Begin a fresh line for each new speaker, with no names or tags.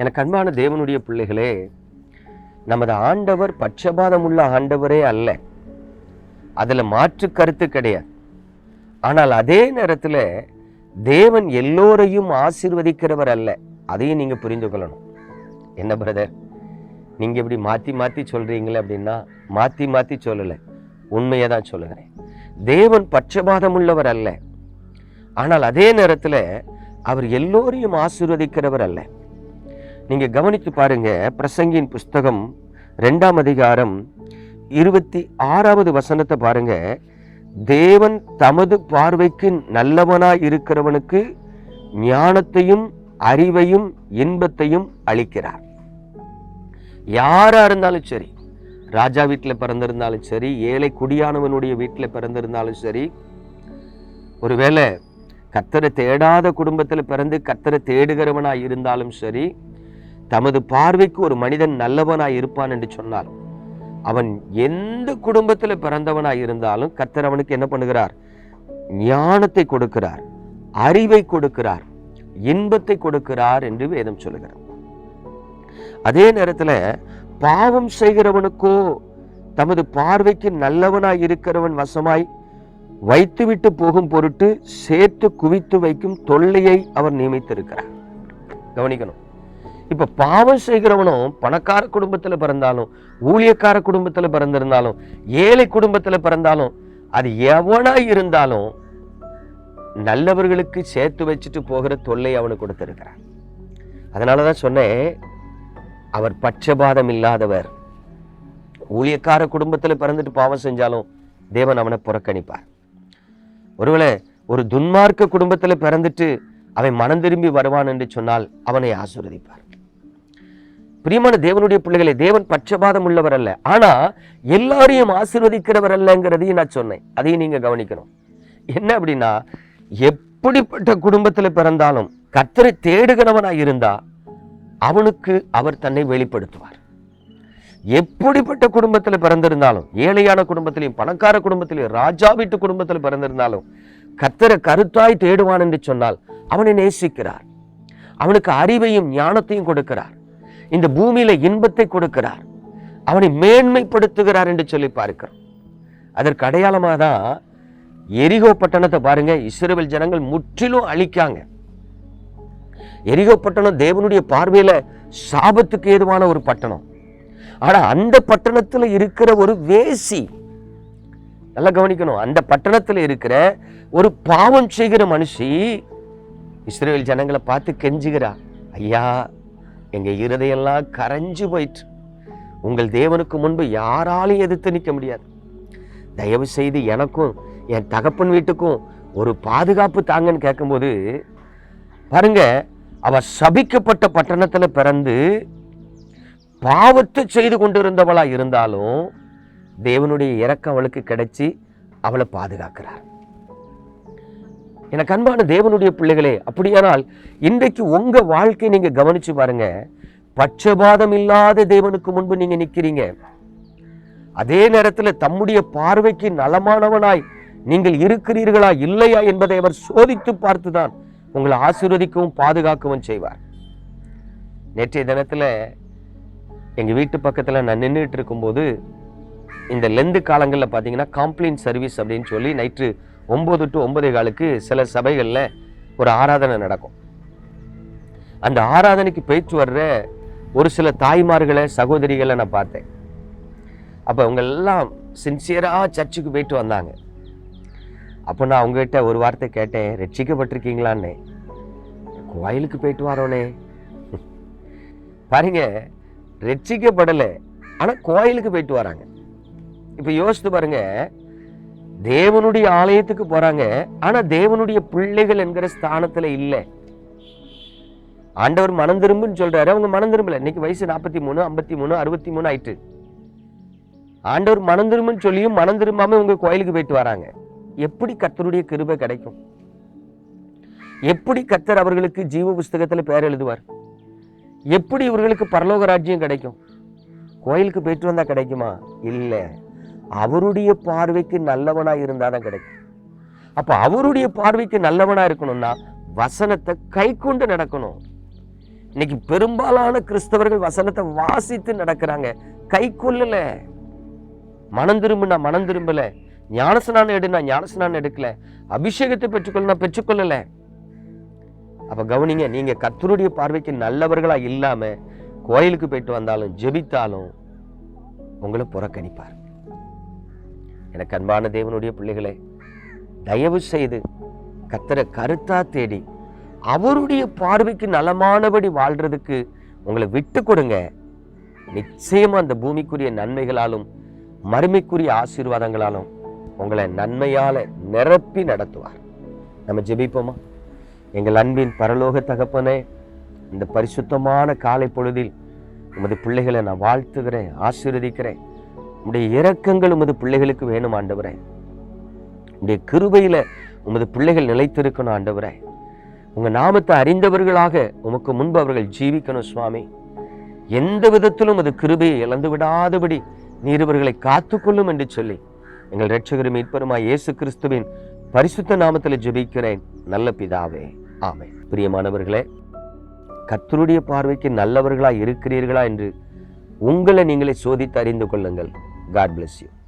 எனக்கு அன்பான தேவனுடைய பிள்ளைகளே நமது ஆண்டவர் பட்சபாதம் உள்ள ஆண்டவரே அல்ல அதில் மாற்று கருத்து கிடையாது ஆனால் அதே நேரத்தில் தேவன் எல்லோரையும் ஆசிர்வதிக்கிறவர் அல்ல அதையும் நீங்கள் புரிந்து கொள்ளணும் என்ன பிரதர் நீங்கள் இப்படி மாற்றி மாற்றி சொல்கிறீங்களே அப்படின்னா மாற்றி மாற்றி சொல்லலை உண்மையை தான் சொல்லுகிறேன் தேவன் பட்சபாதம் உள்ளவர் அல்ல ஆனால் அதே நேரத்தில் அவர் எல்லோரையும் ஆசிர்வதிக்கிறவர் அல்ல நீங்க கவனித்து பாருங்க பிரசங்கின் புஸ்தகம் ரெண்டாம் அதிகாரம் இருபத்தி ஆறாவது வசனத்தை பாருங்க தேவன் தமது பார்வைக்கு நல்லவனாய் இருக்கிறவனுக்கு ஞானத்தையும் அறிவையும் இன்பத்தையும் அளிக்கிறார் யாரா இருந்தாலும் சரி ராஜா வீட்டில் பிறந்திருந்தாலும் சரி ஏழை குடியானவனுடைய வீட்டில் பிறந்திருந்தாலும் சரி ஒருவேளை கத்தரை தேடாத குடும்பத்தில் பிறந்து கத்தரை தேடுகிறவனாக இருந்தாலும் சரி தமது பார்வைக்கு ஒரு மனிதன் நல்லவனாய் இருப்பான் என்று சொன்னாலும் அவன் எந்த குடும்பத்தில் பிறந்தவனாய் இருந்தாலும் கத்தர் அவனுக்கு என்ன பண்ணுகிறார் ஞானத்தை கொடுக்கிறார் அறிவை கொடுக்கிறார் இன்பத்தை கொடுக்கிறார் என்று வேதம் சொல்லுகிறார் அதே நேரத்தில் பாவம் செய்கிறவனுக்கோ தமது பார்வைக்கு நல்லவனாய் இருக்கிறவன் வசமாய் வைத்துவிட்டு போகும் பொருட்டு சேர்த்து குவித்து வைக்கும் தொல்லையை அவர் நியமித்திருக்கிறார் கவனிக்கணும் இப்போ பாவம் செய்கிறவனும் பணக்கார குடும்பத்தில் பிறந்தாலும் ஊழியக்கார குடும்பத்தில் பிறந்திருந்தாலும் ஏழை குடும்பத்தில் பிறந்தாலும் அது எவனாக இருந்தாலும் நல்லவர்களுக்கு சேர்த்து வச்சுட்டு போகிற தொல்லை அவனுக்கு கொடுத்திருக்கிறார் அதனால தான் சொன்னேன் அவர் பட்சபாதம் இல்லாதவர் ஊழியக்கார குடும்பத்தில் பிறந்துட்டு பாவம் செஞ்சாலும் தேவன் அவனை புறக்கணிப்பார் ஒருவேளை ஒரு துன்மார்க்க குடும்பத்தில் பிறந்துட்டு அவன் மனம் திரும்பி வருவான் என்று சொன்னால் அவனை ஆசிர்வதிப்பார் பிரியமான தேவனுடைய பிள்ளைகளை தேவன் பட்சபாதம் உள்ளவர் அல்ல ஆனா எல்லாரையும் ஆசிர்வதிக்கிறவர் அல்லங்கிறதையும் நான் சொன்னேன் அதையும் நீங்க கவனிக்கணும் என்ன அப்படின்னா எப்படிப்பட்ட குடும்பத்துல பிறந்தாலும் கத்தரை தேடுகிறவனாக இருந்தா அவனுக்கு அவர் தன்னை வெளிப்படுத்துவார் எப்படிப்பட்ட குடும்பத்தில் பிறந்திருந்தாலும் ஏழையான குடும்பத்திலையும் பணக்கார குடும்பத்திலையும் ராஜா வீட்டு குடும்பத்தில் பிறந்திருந்தாலும் கத்தரை கருத்தாய் தேடுவான் என்று சொன்னால் அவனை நேசிக்கிறார் அவனுக்கு அறிவையும் ஞானத்தையும் கொடுக்கிறார் இந்த பூமியில இன்பத்தை கொடுக்கிறார் அவனை மேன்மைப்படுத்துகிறார் என்று சொல்லி பார்க்கிறோம் அதற்கு அடையாளமாக தான் எரிகோ பட்டணத்தை பாருங்க இஸ்ரேல் ஜனங்கள் முற்றிலும் அழிக்காங்க எரிகோ பட்டணம் தேவனுடைய பார்வையில் சாபத்துக்கு ஏதுவான ஒரு பட்டணம் ஆனால் அந்த பட்டணத்துல இருக்கிற ஒரு வேசி நல்லா கவனிக்கணும் அந்த பட்டணத்தில் இருக்கிற ஒரு பாவம் செய்கிற மனுஷி இஸ்ரேல் ஜனங்களை பார்த்து கெஞ்சுகிறா ஐயா எங்கள் இருதையெல்லாம் கரைஞ்சு போயிற்று உங்கள் தேவனுக்கு முன்பு யாராலையும் எதிர்த்து நிற்க முடியாது தயவு செய்து எனக்கும் என் தகப்பன் வீட்டுக்கும் ஒரு பாதுகாப்பு தாங்கன்னு கேட்கும்போது பாருங்க அவ சபிக்கப்பட்ட பட்டணத்தில் பிறந்து பாவத்தை செய்து கொண்டிருந்தவளாக இருந்தாலும் தேவனுடைய இறக்கம் அவளுக்கு கிடைச்சி அவளை பாதுகாக்கிறார் எனக்கு அன்பான தேவனுடைய பிள்ளைகளே அப்படியானால் இன்றைக்கு உங்கள் வாழ்க்கையை நீங்கள் கவனித்து பாருங்க பட்சபாதம் இல்லாத தேவனுக்கு முன்பு நீங்கள் நிற்கிறீங்க அதே நேரத்தில் தம்முடைய பார்வைக்கு நலமானவனாய் நீங்கள் இருக்கிறீர்களா இல்லையா என்பதை அவர் சோதித்து பார்த்துதான் உங்களை ஆசீர்வதிக்கவும் பாதுகாக்கவும் செய்வார் நேற்றைய தினத்தில் எங்கள் வீட்டு பக்கத்தில் நான் நின்றுட்டு இருக்கும்போது இந்த லெந்து காலங்களில் பார்த்தீங்கன்னா காம்ப்ளைண்ட் சர்வீஸ் அப்படின்னு சொல்லி நைட்டு ஒம்பது டு ஒன்பதே காலுக்கு சில சபைகளில் ஒரு ஆராதனை நடக்கும் அந்த ஆராதனைக்கு பேச்சு வர்ற ஒரு சில தாய்மார்களை சகோதரிகளை நான் பார்த்தேன் அப்போ அவங்க எல்லாம் சின்சியராக சர்ச்சுக்கு போயிட்டு வந்தாங்க அப்போ நான் அவங்ககிட்ட ஒரு வார்த்தை கேட்டேன் ரட்சிக்கப்பட்டிருக்கீங்களான்னு கோயிலுக்கு போயிட்டு வரோனே பாருங்க ரட்சிக்கப்படலை ஆனால் கோயிலுக்கு போயிட்டு வராங்க இப்போ யோசித்து பாருங்கள் தேவனுடைய ஆலயத்துக்கு போறாங்க ஆனா தேவனுடைய பிள்ளைகள் என்கிற ஸ்தானத்துல இல்லை ஆண்டவர் மனம் திரும்புன்னு சொல்றாரு அவங்க மனம் திரும்பல இன்னைக்கு வயசு நாற்பத்தி மூணு ஐம்பத்தி மூணு அறுபத்தி மூணு ஆயிட்டு ஆண்டவர் மனம் திரும்புன்னு சொல்லியும் மனம் திரும்பாம உங்க கோயிலுக்கு போயிட்டு வராங்க எப்படி கத்தருடைய கிருபை கிடைக்கும் எப்படி கத்தர் அவர்களுக்கு ஜீவ புஸ்தகத்தில் பேர் எழுதுவார் எப்படி இவர்களுக்கு பரலோக ராஜ்யம் கிடைக்கும் கோயிலுக்கு போயிட்டு வந்தா கிடைக்குமா இல்லை அவருடைய பார்வைக்கு நல்லவனாக இருந்தால் தான் கிடைக்கும் அப்போ அவருடைய பார்வைக்கு நல்லவனாக இருக்கணும்னா வசனத்தை கை கொண்டு நடக்கணும் இன்னைக்கு பெரும்பாலான கிறிஸ்தவர்கள் வசனத்தை வாசித்து நடக்கிறாங்க கை கொள்ளல மனம் திரும்பினா மனம் திரும்பலை ஞானஸ்நானம் எடுனா ஞானஸ்நானம் எடுக்கல அபிஷேகத்தை பெற்றுக்கொள்ளனா பெற்றுக்கொள்ளலை அப்போ கவனிங்க நீங்கள் கத்தருடைய பார்வைக்கு நல்லவர்களாக இல்லாமல் கோயிலுக்கு போயிட்டு வந்தாலும் ஜெபித்தாலும் உங்களை புறக்கணிப்பார் எனக்கு அன்பான தேவனுடைய பிள்ளைகளே தயவு செய்து கத்தரை கருத்தா தேடி அவருடைய பார்வைக்கு நலமானபடி வாழ்கிறதுக்கு உங்களை விட்டு கொடுங்க நிச்சயமாக அந்த பூமிக்குரிய நன்மைகளாலும் மறுமைக்குரிய ஆசீர்வாதங்களாலும் உங்களை நன்மையால் நிரப்பி நடத்துவார் நம்ம ஜெபிப்போமா எங்கள் அன்பின் பரலோக தகப்பனே இந்த பரிசுத்தமான காலை பொழுதில் உமது பிள்ளைகளை நான் வாழ்த்துகிறேன் ஆசீர்வதிக்கிறேன் உடைய இரக்கங்கள் உமது பிள்ளைகளுக்கு வேணும் ஆண்டவரே உடைய கிருபையில உமது பிள்ளைகள் நிலைத்திருக்கணும் ஆண்டவரே உங்க நாமத்தை அறிந்தவர்களாக உமக்கு முன்பு அவர்கள் ஜீவிக்கணும் சுவாமி எந்த விதத்திலும் அது கிருபையை இழந்து விடாதபடி நீர் இவர்களை காத்துக்கொள்ளும் என்று சொல்லி எங்கள் ரட்சகரும் மீட்பருமாய் இயேசு கிறிஸ்துவின் பரிசுத்த நாமத்தில் ஜெபிக்கிறேன் நல்ல பிதாவே ஆமை பிரியமானவர்களே கத்தருடைய பார்வைக்கு நல்லவர்களா இருக்கிறீர்களா என்று உங்களை நீங்களே சோதித்து அறிந்து கொள்ளுங்கள் God bless you.